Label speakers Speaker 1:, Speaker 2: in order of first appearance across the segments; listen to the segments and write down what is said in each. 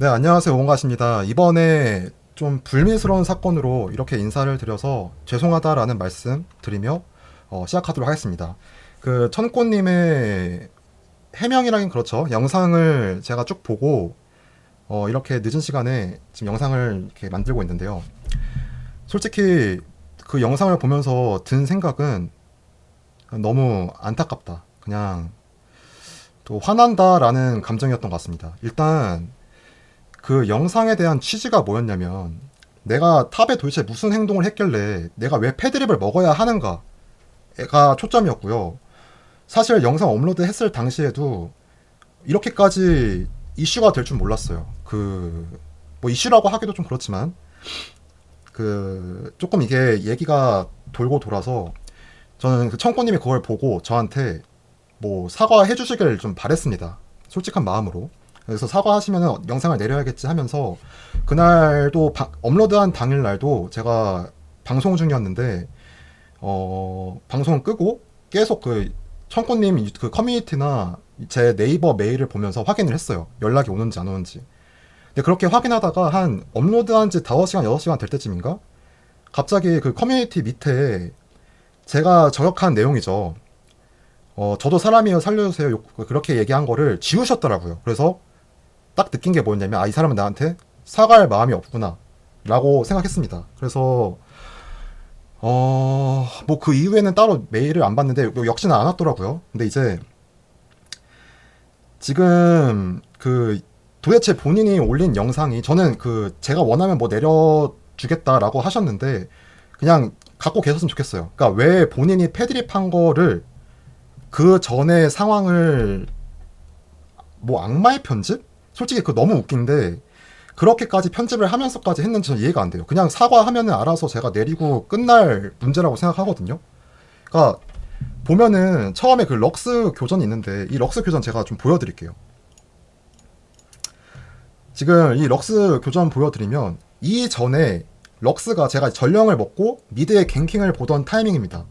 Speaker 1: 네, 안녕하세요. 오은가십니다. 이번에 좀 불미스러운 사건으로 이렇게 인사를 드려서 죄송하다라는 말씀 드리며 어, 시작하도록 하겠습니다. 그 천꽃님의 해명이라긴 그렇죠. 영상을 제가 쭉 보고 어, 이렇게 늦은 시간에 지금 영상을 이렇게 만들고 있는데요. 솔직히 그 영상을 보면서 든 생각은 너무 안타깝다. 그냥 또 화난다라는 감정이었던 것 같습니다. 일단 그 영상에 대한 취지가 뭐였냐면 내가 탑에 도대체 무슨 행동을 했길래 내가 왜 패드립을 먹어야 하는가가 초점이었고요. 사실 영상 업로드 했을 당시에도 이렇게까지 이슈가 될 줄 몰랐어요. 그 뭐 이슈라고 하기도 좀 그렇지만 그 조금 이게 얘기가 돌고 돌아서 저는 그 청코님이 그걸 보고 저한테 뭐 사과해 주시길 좀 바랬습니다. 솔직한 마음으로. 그래서 사과하시면 영상을 내려야겠지 하면서 그날도 바, 업로드한 당일 날도 제가 방송 중이었는데 어 방송을 끄고 계속 그 청코님 그 커뮤니티나 제 네이버 메일을 보면서 확인을 했어요. 연락이 오는지 안 오는지. 근데 그렇게 확인하다가 한 업로드한 지 5시간, 6시간 될 때쯤인가? 갑자기 그 커뮤니티 밑에 제가 저격한 내용이죠. 어, 저도 사람이에요, 살려주세요. 욕- 그렇게 얘기한 거를 지우셨더라고요. 그래서 딱 느낀 게 뭐였냐면, 아, 이 사람은 나한테 사과할 마음이 없구나. 라고 생각했습니다. 그래서, 어, 뭐 그 이후에는 따로 메일을 안 받는데, 뭐 역시나 안 왔더라고요. 근데 이제, 지금 그 도대체 본인이 올린 영상이 저는 그 제가 원하면 뭐 내려주겠다라고 하셨는데 그냥 갖고 계셨으면 좋겠어요. 그러니까 왜 본인이 패드립 한 거를 그 전에 상황을 뭐 악마의 편집? 솔직히 그 너무 웃긴데 그렇게까지 편집을 하면서까지 했는지 저는 이해가 안 돼요. 그냥 사과하면은 알아서 제가 내리고 끝날 문제라고 생각하거든요. 그러니까 보면은 처음에 그 럭스 교전이 있는데 이 럭스 교전 제가 좀 보여드릴게요. 지금 이 럭스 교전 보여드리면 이 전에 럭스가 제가 전령을 먹고 미드의 갱킹을 보던 타이밍입니다.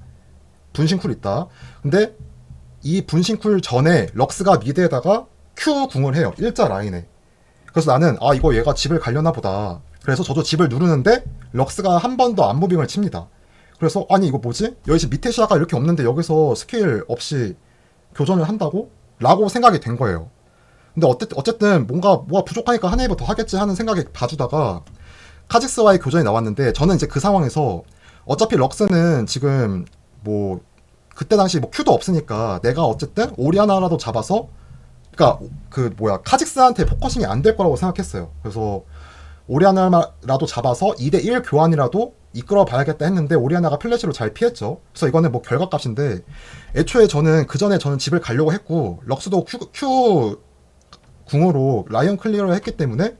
Speaker 1: 분신쿨 있다. 근데 이 분신쿨 전에 럭스가 미드에다가 Q 궁을 해요. 일자 라인에. 그래서 나는 아 이거 얘가 집을 가려나 보다. 그래서 저도 집을 누르는데 럭스가 한 번 더 안무빙을 칩니다. 그래서 아니 이거 뭐지? 여기 지금 밑에 시야가 이렇게 없는데 여기서 스킬 없이 교전을 한다고? 라고 생각이 된 거예요. 근데 어쨌든, 어쨌든 뭔가 뭐가 부족하니까 한 웨이브 더 하겠지 하는 생각에 봐주다가 카직스와의 교전이 나왔는데 저는 이제 그 상황에서 어차피 럭스는 지금 뭐 그때 당시 뭐 큐도 없으니까 내가 어쨌든 오리아나라도 잡아서 그니까 그 뭐야 카직스한테 포커싱이 안 될 거라고 생각했어요. 그래서 오리아나라도 잡아서 2대 1 교환이라도 이끌어 봐야겠다 했는데 오리아나가 플래시로 잘 피했죠. 그래서 이거는 뭐 결과값인데 애초에 저는 그 전에 저는 집을 가려고 했고 럭스도 큐, 큐 궁으로 라이언 클리어를 했기 때문에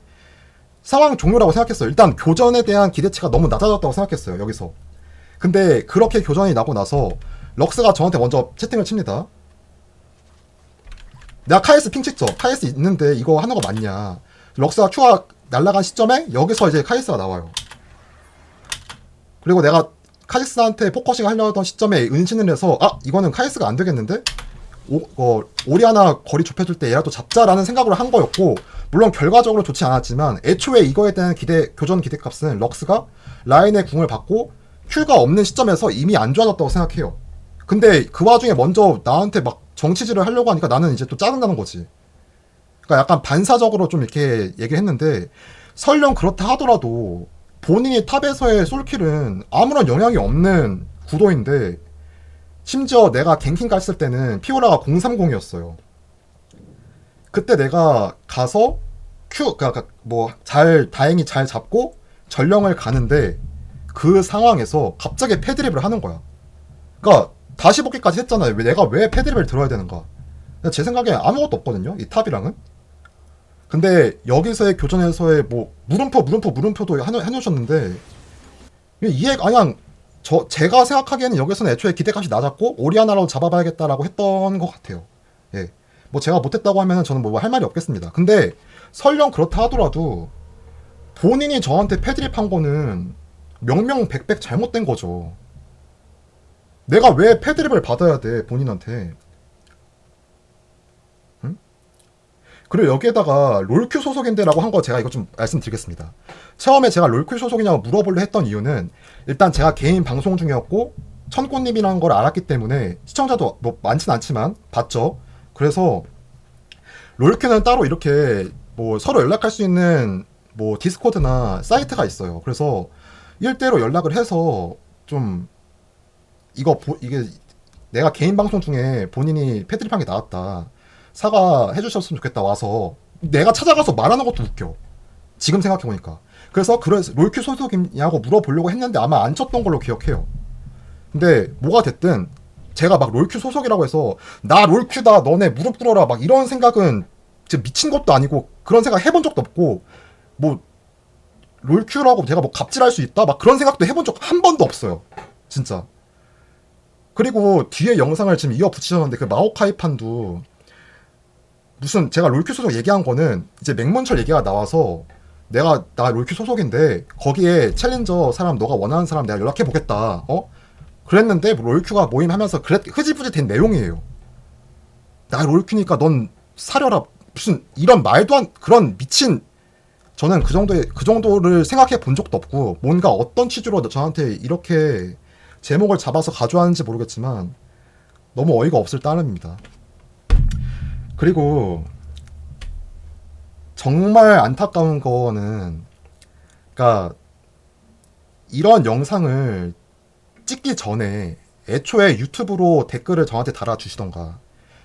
Speaker 1: 상황 종료라고 생각했어요. 일단 교전에 대한 기대치가 너무 낮아졌다고 생각했어요. 여기서. 근데 그렇게 교전이 나고 나서 럭스가 저한테 먼저 채팅을 칩니다. 내가 카이스 핑 찍죠. 카이스 있는데 이거 하는 거 맞냐. 럭스가 큐가 날아간 시점에 여기서 이제 카이스가 나와요. 그리고 내가 카이스한테 포커싱 하려 던 시점에 은신을 해서 아 이거는 카이스가 안 되겠는데 오, 어, 오리아나 거리 좁혀줄 때 얘라도 잡자라는 생각으로 한 거였고 물론 결과적으로 좋지 않았지만 애초에 이거에 대한 기대 교전 기대값은 럭스가 라인의 궁을 받고 큐가 없는 시점에서 이미 안 좋아졌다고 생각해요. 근데 그 와중에 먼저 나한테 막 정치질을 하려고 하니까 나는 이제 또 짜증나는 거지. 그러니까 약간 반사적으로 좀 이렇게 얘기했는데 설령 그렇다 하더라도 본인이 탑에서의 솔킬은 아무런 영향이 없는 구도인데 심지어 내가 갱킹 갔을 때는 피오라가 030이었어요. 그때 내가 가서 큐, 그니까 뭐 잘 다행히 잘 잡고 전령을 가는데 그 상황에서 갑자기 패드립을 하는 거야. 그러니까 다시 복귀까지 했잖아요. 왜 내가 왜 패드립을 들어야 되는가? 제 생각에 아무것도 없거든요. 이 탑이랑은. 근데 여기서의 교전에서의 뭐 물음표 물음표 물음표도 해놓, 해놓으셨는데 이해가 그냥 저 제가 생각하기에는 여기서는 애초에 기대값이 낮았고 오리아나로 잡아봐야겠다라고 했던 것 같아요. 예, 뭐 제가 못했다고 하면은 저는 뭐 할 말이 없겠습니다. 근데 설령 그렇다 하더라도 본인이 저한테 패드립 한 거는 명명백백 잘못된 거죠. 내가 왜 패드립을 받아야 돼 본인한테? 응? 그리고 여기에다가 롤큐 소속인데라고 한 거 제가 이거 좀 말씀드리겠습니다. 처음에 제가 롤큐 소속이냐고 물어보려 했던 이유는 일단 제가 개인 방송 중이었고 천꽃님이라는 걸 알았기 때문에 시청자도 뭐 많진 않지만 봤죠. 그래서 롤큐는 따로 이렇게 뭐 서로 연락할 수 있는 뭐 디스코드나 사이트가 있어요. 그래서 일대로 연락을 해서 좀 이거 보, 이게 내가 개인 방송 중에 본인이 패드립한 게 나왔다. 사과 해 주셨으면 좋겠다 와서 내가 찾아가서 말하는 것도 웃겨. 지금 생각해 보니까. 그래서 그래서 롤큐 소속이냐고 물어보려고 했는데 아마 안 쳤던 걸로 기억해요. 근데 뭐가 됐든 제가 막 롤큐 소속이라고 해서 나 롤큐다 너네 무릎 꿇어라 막 이런 생각은 진짜 미친 것도 아니고 그런 생각 해본 적도 없고 뭐 롤큐라고 제가 뭐 갑질할 수 있다 막 그런 생각도 해본 적 한 번도 없어요 진짜 그리고 뒤에 영상을 지금 이어 붙이셨는데 그 마오카이 판도 무슨 제가 롤큐 소속 얘기한 거는 이제 맹문철 얘기가 나와서 내가 나 롤큐 소속인데 거기에 챌린저 사람 너가 원하는 사람 내가 연락해 보겠다. 어? 그랬는데 뭐 롤큐가 모임하면서 그랬 흐지부지 된 내용이에요. 나 롤큐니까 넌 사려라. 무슨 이런 말도 안 그런 미친 저는 그 정도의 그 정도를 생각해 본 적도 없고 뭔가 어떤 취지로 저한테 이렇게 제목을 잡아서 가져왔는지 모르겠지만 너무 어이가 없을 따름입니다. 그리고 정말 안타까운 거는 그러니까 이런 영상을 찍기 전에 애초에 유튜브로 댓글을 저한테 달아주시던가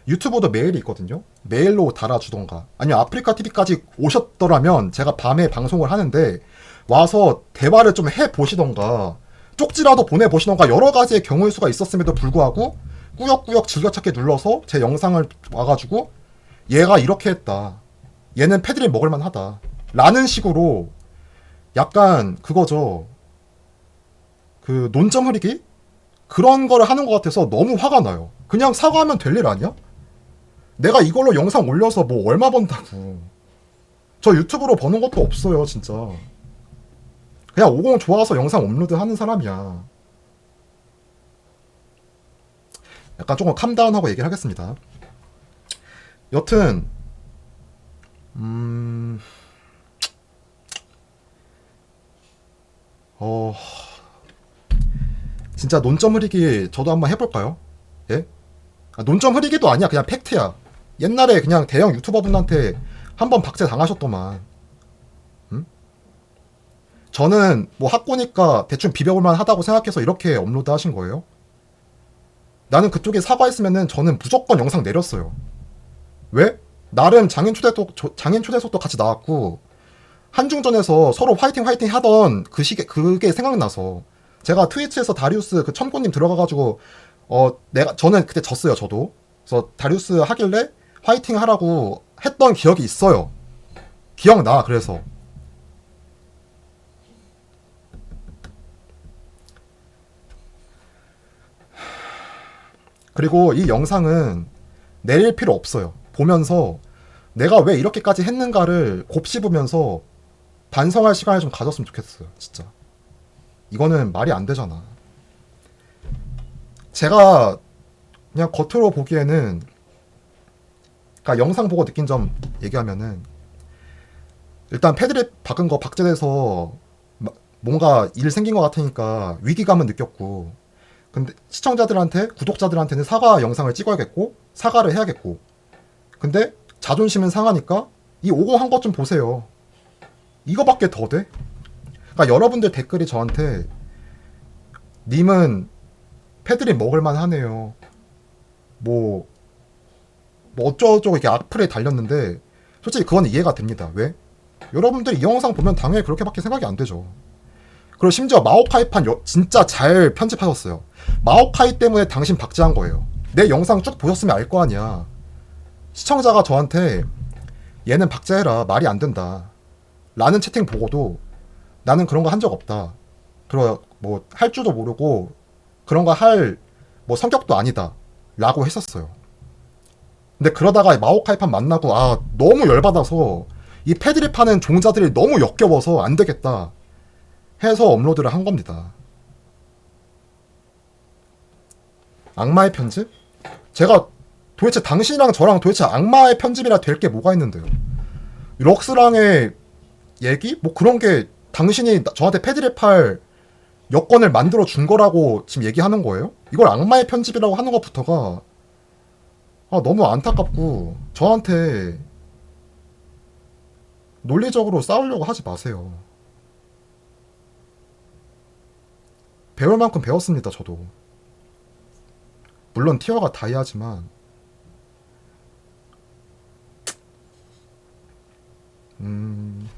Speaker 1: 유튜브도 메일이 있거든요. 메일로 달아주던가 아니면 아프리카 TV까지 오셨더라면 제가 밤에 방송을 하는데 와서 대화를 좀 해 보시던가 쪽지라도 보내 보시던가 여러 가지의 경우의 수가 있었음에도 불구하고 꾸역꾸역 즐겨찾기 눌러서 제 영상을 와가지고 얘가 이렇게 했다. 얘는 패드립 먹을만 하다. 라는 식으로 약간 그거죠. 그 논점 흐리기? 그런 거를 하는 것 같아서 너무 화가 나요. 그냥 사과하면 될 일 아니야? 내가 이걸로 영상 올려서 뭐 얼마 번다고. 저 유튜브로 버는 것도 없어요, 진짜. 그냥 50 좋아서 영상 업로드 하는 사람이야. 약간 조금 캄다운하고 얘기를 하겠습니다. 여튼, 음, 어, 진짜 논점 흐리기 저도 한번 해볼까요? 예? 아, 논점 흐리기도 아니야. 그냥 팩트야. 옛날에 그냥 대형 유튜버 분한테 한번 박제 당하셨더만. 음? 저는 뭐 학고니까 대충 비벼볼만 하다고 생각해서 이렇게 업로드 하신 거예요? 나는 그쪽에 사과했으면은 저는 무조건 영상 내렸어요. 왜? 나름 장인 초대석 장인 초대석도 같이 나왔고 한중전에서 서로 화이팅 화이팅 하던 그 시기 그게 생각나서 제가 트위치에서 다리우스 그 천고님 들어가가지고 어 내가 저는 그때 졌어요 저도 그래서 다리우스 하길래 화이팅 하라고 했던 기억이 있어요 기억나 그래서 그리고 이 영상은 내릴 필요 없어요. 보면서 내가 왜 이렇게까지 했는가를 곱씹으면서 반성할 시간을 좀 가졌으면 좋겠어요 진짜. 이거는 말이 안 되잖아. 제가 그냥 겉으로 보기에는 그러니까 영상 보고 느낀 점 얘기하면은 일단 패드립 박은 거 박제돼서 마- 뭔가 일 생긴 것 같으니까 위기감은 느꼈고 근데 시청자들한테 구독자들한테는 사과 영상을 찍어야겠고 사과를 해야겠고 근데 자존심은 상하니까 이 오고한 것 좀 보세요 이거밖에 더 돼? 그러니까 여러분들 댓글이 저한테 님은 패드립 먹을만 하네요. 뭐, 뭐 어쩌고저쩌고 이렇게 악플에 달렸는데 솔직히 그건 이해가 됩니다. 왜? 여러분들 이 영상 보면 당연히 그렇게밖에 생각이 안 되죠. 그리고 심지어 마오카이판 여- 진짜 잘 편집하셨어요. 마오카이 때문에 당신 박제한 거예요. 내 영상 쭉 보셨으면 알 거 아니야. 시청자가 저한테 얘는 박제해라 말이 안 된다. 라는 채팅 보고도 나는 그런 거 한 적 없다. 그리고 뭐할 줄도 모르고 그런 거 할 뭐 성격도 아니다. 라고 했었어요. 근데 그러다가 마오카이판 만나고 아 너무 열받아서 이 패드립 하는 종자들이 너무 역겨워서 안 되겠다 해서 업로드를 한 겁니다. 악마의 편집? 제가 도대체 당신이랑 저랑 도대체 악마의 편집이라 될 게 뭐가 있는데요? 럭스랑의 얘기? 뭐 그런 게 당신이 나- 저한테 패드립 할 여건을 만들어 준 거라고 지금 얘기하는 거예요? 이걸 악마의 편집이라고 하는 것부터가 아, 너무 안타깝고 저한테 논리적으로 싸우려고 하지 마세요. 배울 만큼 배웠습니다, 저도. 물론 티어가 다이아지만 음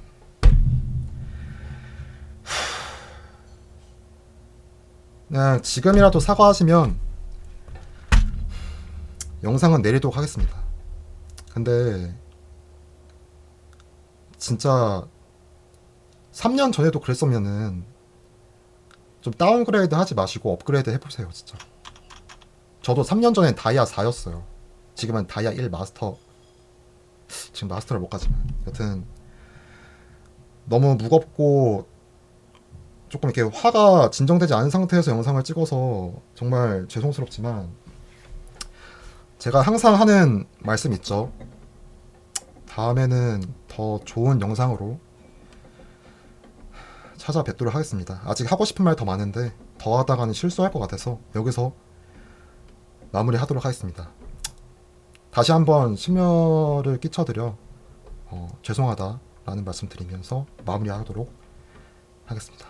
Speaker 1: 그냥 지금이라도 사과하시면 영상은 내리도록 하겠습니다. 근데 진짜 3년 전에도 그랬으면은 좀 다운그레이드 하지 마시고 업그레이드 해보세요, 진짜. 저도 3년 전엔 다이아 4였어요. 지금은 다이아 1 마스터. 지금 마스터를 못 가지만. 여튼 너무 무겁고 조금 이렇게 화가 진정되지 않은 상태에서 영상을 찍어서 정말 죄송스럽지만 제가 항상 하는 말씀 있죠. 다음에는 더 좋은 영상으로 찾아뵙도록 하겠습니다. 아직 하고 싶은 말 더 많은데 더 하다가는 실수할 것 같아서 여기서 마무리하도록 하겠습니다. 다시 한번 심려를 끼쳐드려 어, 죄송하다라는 말씀 드리면서 마무리하도록 하겠습니다.